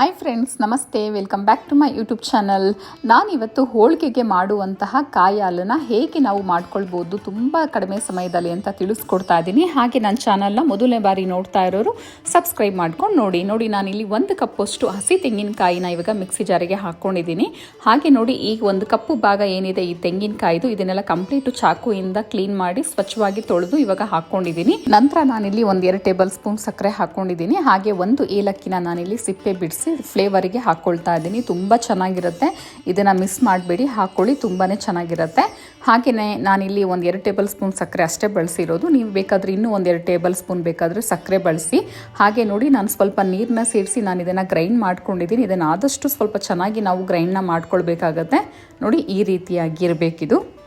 Hi friends ನಮಸ್ತೆ. Welcome back to my YouTube channel ನಾನಿವತ್ತು ಹೋಳಿಗೆಗೆ ಮಾಡುವಂತಹ ಕಾಯಿ ಹಾಲನ್ನು ಹೇಗೆ ನಾವು ಮಾಡ್ಕೊಳ್ಬೋದು ತುಂಬ ಕಡಿಮೆ ಸಮಯದಲ್ಲಿ ಅಂತ ತಿಳಿಸ್ಕೊಡ್ತಾ ಇದ್ದೀನಿ. ಹಾಗೆ ನನ್ನ ಚಾನಲ್ನ ಮೊದಲನೇ ಬಾರಿ ನೋಡ್ತಾ ಇರೋರು ಸಬ್ಸ್ಕ್ರೈಬ್ ಮಾಡ್ಕೊಂಡು ನೋಡಿ. ನೋಡಿ, ನಾನಿಲ್ಲಿ ಒಂದು ಕಪ್ಪಷ್ಟು ಹಸಿ ತೆಂಗಿನಕಾಯಿನ ಇವಾಗ ಮಿಕ್ಸಿ ಜಾರಿಗೆ ಹಾಕ್ಕೊಂಡಿದ್ದೀನಿ. ಹಾಗೆ ನೋಡಿ ಈಗ ಒಂದು ಕಪ್ಪು ಭಾಗ ಏನಿದೆ, ಈ ತೆಂಗಿನಕಾಯಿದು ಇದನ್ನೆಲ್ಲ ಕಂಪ್ಲೀಟು ಚಾಕುಯಿಂದ ಕ್ಲೀನ್ ಮಾಡಿ ಸ್ವಚ್ಛವಾಗಿ ತೊಳೆದು ಇವಾಗ ಹಾಕ್ಕೊಂಡಿದ್ದೀನಿ. ನಂತರ ನಾನಿಲ್ಲಿ ಒಂದು ಎರಡು ಟೇಬಲ್ ಸ್ಪೂನ್ ಸಕ್ಕರೆ ಹಾಕ್ಕೊಂಡಿದ್ದೀನಿ. ಹಾಗೆ ಒಂದು ಏಲಕ್ಕಿನ ನಾನಿಲ್ಲಿ ಸಿಪ್ಪೆ ಬಿಡಿಸಿ ಫ್ಲೇವರಿಗೆ ಹಾಕ್ಕೊಳ್ತಾ ಇದ್ದೀನಿ. ತುಂಬ ಚೆನ್ನಾಗಿರುತ್ತೆ. ಇದನ್ನು ಮಿಸ್ ಮಾಡಬೇಡಿ. ಹಾಕ್ಕೊಳ್ಳಿ ತುಂಬಾ ಚೆನ್ನಾಗಿರುತ್ತೆ. ಹಾಗೆಯೇ ನಾನಿಲ್ಲಿ ಒಂದು ಎರಡು ಟೇಬಲ್ ಸ್ಪೂನ್ ಸಕ್ಕರೆ ಅಷ್ಟೇ ಬಳಸಿರೋದು. ನೀವು ಬೇಕಾದರೆ ಇನ್ನೂ ಒಂದು ಎರಡು ಟೇಬಲ್ ಸ್ಪೂನ್ ಬೇಕಾದರೆ ಸಕ್ಕರೆ ಬಳಸಿ. ಹಾಗೆ ನೋಡಿ, ನಾನು ಸ್ವಲ್ಪ ನೀರನ್ನ ಸೇರಿಸಿ ನಾನು ಇದನ್ನು ಗ್ರೈಂಡ್ ಮಾಡ್ಕೊಂಡಿದ್ದೀನಿ. ಇದನ್ನು ಆದಷ್ಟು ಸ್ವಲ್ಪ ಚೆನ್ನಾಗಿ ನಾವು ಗ್ರೈಂಡ್ನ ಮಾಡ್ಕೊಳ್ಬೇಕಾಗತ್ತೆ. ನೋಡಿ, ಈ ರೀತಿಯಾಗಿ ಇರಬೇಕಿದು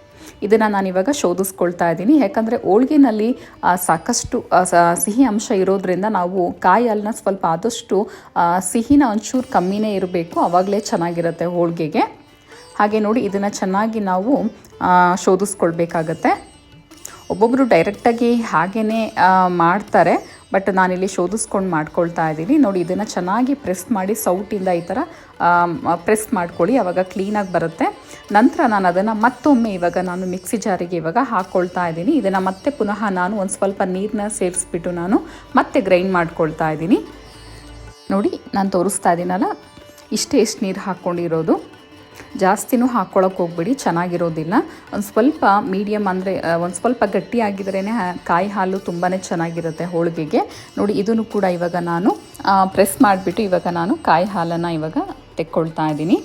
ಇದನ್ನು ನಾನು ಇವಾಗ ಶೋಧಿಸ್ಕೊಳ್ತಾ ಇದ್ದೀನಿ. ಯಾಕಂದರೆ ಹೋಳ್ಗೆನಲ್ಲಿ ಸಾಕಷ್ಟು ಸಿಹಿ ಅಂಶ ಇರೋದ್ರಿಂದ ನಾವು ಕಾಯಿ ಹಾಲನ್ನ ಸ್ವಲ್ಪ ಆದಷ್ಟು ಸಿಹಿನ ಒಂಚೂರು ಕಮ್ಮಿನೇ ಇರಬೇಕು. ಆವಾಗಲೇ ಚೆನ್ನಾಗಿರುತ್ತೆ ಹೋಳಿಗೆಗೆ. ಹಾಗೆ ನೋಡಿ, ಇದನ್ನು ಚೆನ್ನಾಗಿ ನಾವು ಶೋಧಿಸ್ಕೊಳ್ಬೇಕಾಗತ್ತೆ. ಒಬ್ಬೊಬ್ಬರು ಡೈರೆಕ್ಟಾಗಿ ಹಾಗೇ ಮಾಡ್ತಾರೆ. ಬಟ್ ನಾನಿಲ್ಲಿ ಶೋಧಿಸ್ಕೊಂಡು ಮಾಡ್ಕೊಳ್ತಾ ಇದ್ದೀನಿ. ನೋಡಿ, ಇದನ್ನು ಚೆನ್ನಾಗಿ ಪ್ರೆಸ್ ಮಾಡಿ ಸೌಟಿಂದ ಈ ಥರ ಪ್ರೆಸ್ ಮಾಡ್ಕೊಳ್ಳಿ. ಆವಾಗ ಕ್ಲೀನಾಗಿ ಬರುತ್ತೆ. ನಂತರ ನಾನು ಅದನ್ನು ಮತ್ತೊಮ್ಮೆ ಇವಾಗ ನಾನು ಮಿಕ್ಸಿ ಜಾರಿಗೆ ಇವಾಗ ಹಾಕ್ಕೊಳ್ತಾ ಇದ್ದೀನಿ. ಇದನ್ನು ಮತ್ತೆ ಪುನಃ ನಾನು ಒಂದು ಸ್ವಲ್ಪ ನೀರನ್ನ ಸೇರಿಸ್ಬಿಟ್ಟು ನಾನು ಮತ್ತೆ ಗ್ರೈಂಡ್ ಮಾಡ್ಕೊಳ್ತಾ ಇದ್ದೀನಿ. ನೋಡಿ, ನಾನು ತೋರಿಸ್ತಾ ಇದ್ದೀನಲ್ಲ? ಇಷ್ಟೇ ಎಷ್ಟು ನೀರು ಹಾಕ್ಕೊಂಡಿರೋದು ಜಾಸ್ತಿನೂ ಹಾಕ್ಕೊಳಕ್ಕೆ ಹೋಗ್ಬಿಡಿ, ಚೆನ್ನಾಗಿರೋದಿಲ್ಲ. ಒಂದು ಸ್ವಲ್ಪ ಮೀಡಿಯಮ್ ಅಂದರೆ ಒಂದು ಸ್ವಲ್ಪ ಗಟ್ಟಿಯಾಗಿದ್ರೇ ಕಾಯಿ ಹಾಲು ತುಂಬಾ ಚೆನ್ನಾಗಿರುತ್ತೆ ಹೋಳಿಗೆಗೆ. ನೋಡಿ, ಇದನ್ನು ಕೂಡ ಇವಾಗ ನಾನು ಪ್ರೆಸ್ ಮಾಡಿಬಿಟ್ಟು ಇವಾಗ ನಾನು ಕಾಯಿ ಹಾಲನ್ನು ಇವಾಗ ತೆಕ್ಕೊಳ್ತಾ ಇದ್ದೀನಿ.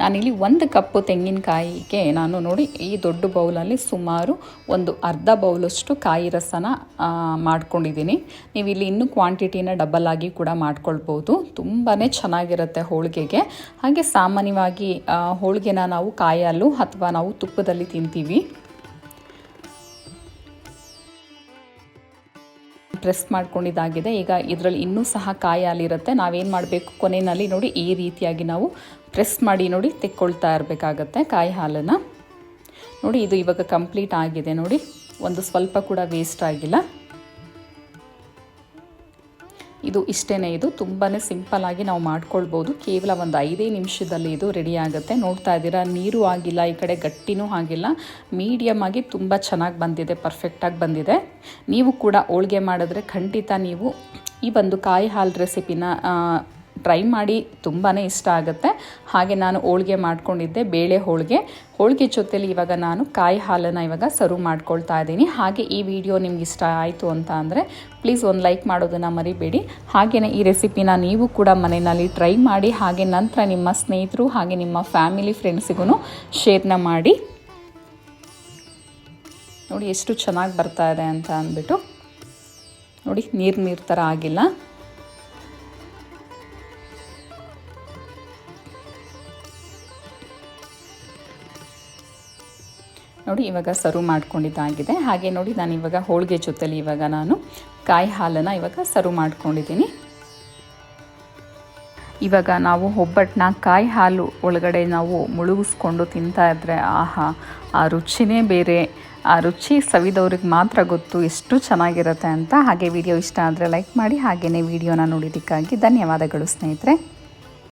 ನಾನಿಲ್ಲಿ ಒಂದು ಕಪ್ಪು ತೆಂಗಿನಕಾಯಿಗೆ ನಾನು ನೋಡಿ ಈ ದೊಡ್ಡ ಬೌಲಲ್ಲಿ ಸುಮಾರು ಒಂದು ಅರ್ಧ ಬೌಲಷ್ಟು ಕಾಯಿ ರಸನ ಮಾಡ್ಕೊಂಡಿದ್ದೀನಿ. ನೀವು ಇಲ್ಲಿ ಇನ್ನೂ ಕ್ವಾಂಟಿಟಿನ ಡಬಲ್ ಆಗಿ ಕೂಡ ಮಾಡ್ಕೊಳ್ಬೋದು. ತುಂಬಾ ಚೆನ್ನಾಗಿರುತ್ತೆ ಹೋಳಿಗೆಗೆ. ಹಾಗೆ ಸಾಮಾನ್ಯವಾಗಿ ಹೋಳಿಗೆನ ನಾವು ಕಾಯಿ ಹಾಲು ಅಥವಾ ನಾವು ತುಪ್ಪದಲ್ಲಿ ತಿಂತೀವಿ. ಪ್ರೆಸ್ ಮಾಡ್ಕೊಂಡಿದ್ದಾಗಿದೆ. ಈಗ ಇದರಲ್ಲಿ ಇನ್ನೂ ಸಹ ಕಾಯಿ ಹಾಲಿರುತ್ತೆ ನಾವೇನು ಮಾಡಬೇಕು ಕೊನೆಯಲ್ಲಿ ನೋಡಿ ಈ ರೀತಿಯಾಗಿ ನಾವು ಪ್ರೆಸ್ ಮಾಡಿ ನೋಡಿ ತೆಕ್ಕೊಳ್ತಾ ಇರಬೇಕಾಗತ್ತೆ ಕಾಯಿ ಹಾಲನ್ನು ನೋಡಿ ಇದು ಇವಾಗ ಕಂಪ್ಲೀಟ್ ಆಗಿದೆ ನೋಡಿ. ಒಂದು ಸ್ವಲ್ಪ ಕೂಡ ವೇಸ್ಟ್ ಆಗಿಲ್ಲ. ಇದು ಇಷ್ಟೇ ಇದು. ತುಂಬಾ ಸಿಂಪಲ್ಲಾಗಿ ನಾವು ಮಾಡ್ಕೊಳ್ಬೋದು. ಕೇವಲ ಒಂದು ಐದೇ ನಿಮಿಷದಲ್ಲಿ ಇದು ರೆಡಿ ಆಗುತ್ತೆ. ನೋಡ್ತಾ ಇದ್ದೀರಾ, ನೀರು ಆಗಿಲ್ಲ, ಈ ಕಡೆ ಗಟ್ಟಿನೂ ಆಗಿಲ್ಲ. ಮೀಡಿಯಮ್ ಆಗಿ ತುಂಬ ಚೆನ್ನಾಗಿ ಬಂದಿದೆ ಪರ್ಫೆಕ್ಟಾಗಿ ಬಂದಿದೆ. ನೀವು ಕೂಡ ಹೋಳ್ಗೆ ಮಾಡಿದ್ರೆ ಖಂಡಿತ ನೀವು ಈ ಒಂದು ಕಾಯಿ ಹಾಲು ರೆಸಿಪಿನ ಟ್ರೈ ಮಾಡಿ ತುಂಬಾ ಇಷ್ಟ ಆಗುತ್ತೆ. ಹಾಗೆ ನಾನು ಹೋಳ್ಗೆ ಮಾಡ್ಕೊಂಡಿದ್ದೆ ಬೇಳೆ ಹೋಳಿಗೆ. ಹೋಳಿಗೆ ಜೊತೆಲಿ ಇವಾಗ ನಾನು ಕಾಯಿ ಹಾಲನ್ನು ಇವಾಗ ಸರ್ವ್ ಮಾಡ್ಕೊಳ್ತಾ ಇದ್ದೀನಿ. ಹಾಗೆ ಈ ವಿಡಿಯೋ ನಿಮ್ಗೆ ಇಷ್ಟ ಆಯಿತು ಅಂತ ಅಂದರೆ ಪ್ಲೀಸ್ ಒಂದು ಲೈಕ್ ಮಾಡೋದನ್ನು ಮರಿಬೇಡಿ. ಹಾಗೆಯೇ ಈ ರೆಸಿಪಿನ ನೀವು ಕೂಡ ಮನೆಯಲ್ಲಿ ಟ್ರೈ ಮಾಡಿ, ಹಾಗೆ ನಂತರ ನಿಮ್ಮ ಸ್ನೇಹಿತರು ಹಾಗೆ ನಿಮ್ಮ ಫ್ಯಾಮಿಲಿ ಫ್ರೆಂಡ್ಸಿಗೂ ಶೇರ್ನ ಮಾಡಿ. ನೋಡಿ ಎಷ್ಟು ಚೆನ್ನಾಗಿ ಬರ್ತಾ ಇದೆ ಅಂತ ಅಂದ್ಬಿಟ್ಟು ನೋಡಿ ನೀರು ನೀರು ಥರ ಆಗಿಲ್ಲ. ನೋಡಿ ಇವಾಗ ಸರ್ವ್ ಮಾಡ್ಕೊಂಡಿದ್ದಾಗಿದೆ. ಹಾಗೆ ನೋಡಿ ನಾನು ಇವಾಗ ಹೋಳಿಗೆ ಜೊತೆಲಿ ಇವಾಗ ನಾನು ಕಾಯಿ ಹಾಲನ್ನು ಇವಾಗ ಸರ್ವ್ ಮಾಡ್ಕೊಂಡಿದ್ದೀನಿ. ಇವಾಗ ನಾವು ಒಬ್ಬಟ್ಟನ್ನ ಕಾಯಿ ಹಾಲು ಒಳಗಡೆ ನಾವು ಮುಳುಗಿಸ್ಕೊಂಡು ತಿಂತಾ ಇದ್ದರೆ ಆಹಾ, ಆ ರುಚಿನೇ ಬೇರೆ. ಆ ರುಚಿ ಸವಿದವ್ರಿಗೆ ಮಾತ್ರ ಗೊತ್ತು ಎಷ್ಟು ಚೆನ್ನಾಗಿರುತ್ತೆ ಅಂತ. ಹಾಗೆ ವಿಡಿಯೋ ಇಷ್ಟ ಆದರೆ ಲೈಕ್ ಮಾಡಿ ಹಾಗೆಯೇ ವಿಡಿಯೋನ ನೋಡಿದ್ದಕ್ಕಾಗಿ ಧನ್ಯವಾದಗಳು ಸ್ನೇಹಿತರೆ.